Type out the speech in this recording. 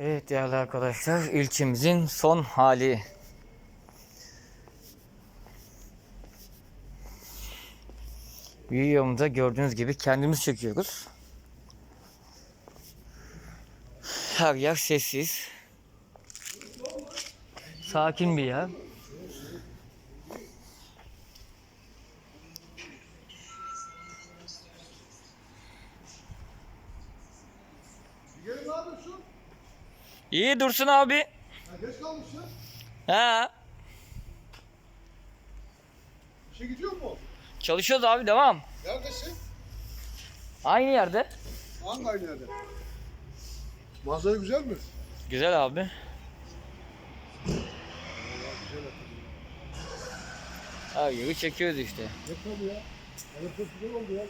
Evet değerli arkadaşlar ilçemizin son hali. Videomuzda gördüğünüz gibi kendimiz çekiyoruz. Her yer sessiz. Sakin bir yer. Gelin ne yapıyorsun? İyi Dursun abi. Ya geç kalmışsın. Ha, İşe gidiyor mu? çalışıyoruz abi devam. Neredesin? Aynı yerde. Hangi aynı yerde? Manzara güzel mi? Güzel abi. Her yeri çekiyoruz işte. Ne tabii ya? Evet çok güzel oldu ya.